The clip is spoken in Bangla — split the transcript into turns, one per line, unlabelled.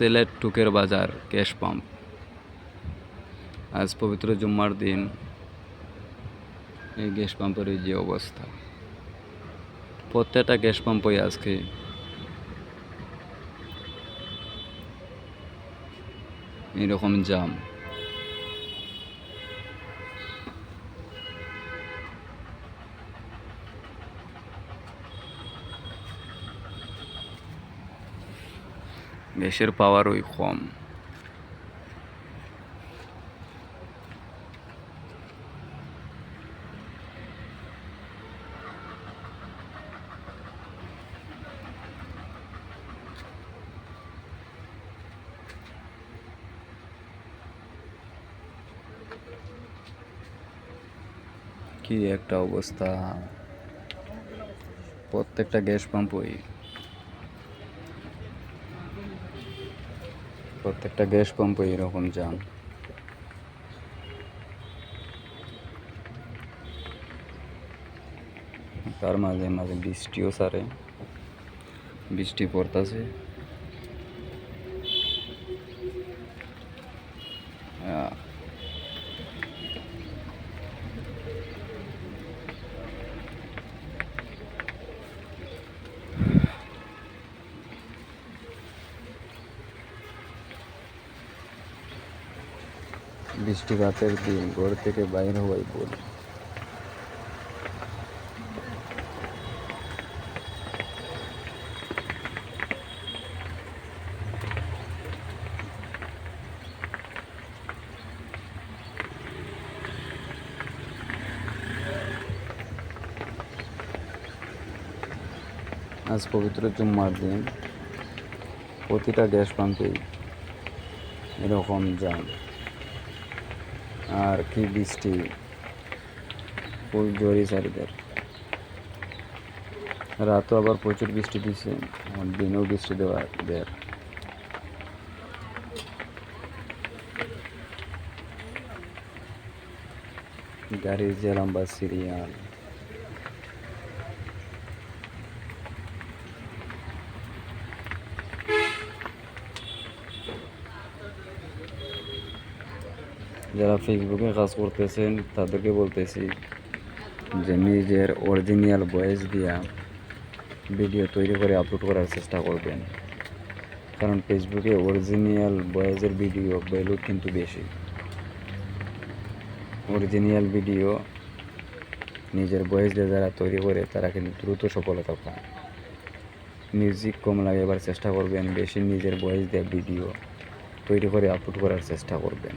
সিলেট টুকের বাজার ক্যাশ পাম্প। আজ পবিত্র জুম্মার দিন। এই গ্যাস পাম্পের যে অবস্থা। প্রত্যেকটা গ্যাস পাম্পই আজকে এরকম জাম। গ্যাসের পাওয়ারই কম। কি একটা অবস্থা। প্রত্যেকটা গ্যাস পাম্পই প্রত্যেকটা গ্যাস পাম্পে এরকম যান। তার মাঝে মাঝে বৃষ্টিও সারে। বৃষ্টি পড়তাছে। বৃষ্টিপাতের দিন, ঘর থেকে বাইর হওয়াই ভুল। আজ পবিত্র জুম্মার দিন। প্রতিটা গ্যাস পাম্পেই এরকম যান আর কি বৃষ্টি। ফুল জরি চারিদের রাতও আবার প্রচুর বৃষ্টি দিছে। দিনেও বৃষ্টি দেওয়া দেয় গাড়ির যে লম্বা সিরিয়াল। যারা ফেসবুকে কাজ করতেছেন, তাদেরকে বলতেছি যে নিজের অরিজিনাল ভয়েস দিয়া ভিডিও তৈরি করে আপলোড করার চেষ্টা করবেন। কারণ ফেসবুকে অরিজিনাল ভয়েসের ভিডিও ভ্যালু কিন্তু বেশি। অরিজিনাল ভিডিও নিজের ভয়েস দিয়ে যারা তৈরি করে, তারা কিন্তু দ্রুত সফলতা পায়। মিউজিক কম লাগে এবার চেষ্টা করবেন, বেশি নিজের ভয়েস দিয়ে ভিডিও তৈরি করে আপলোড করার চেষ্টা করবেন।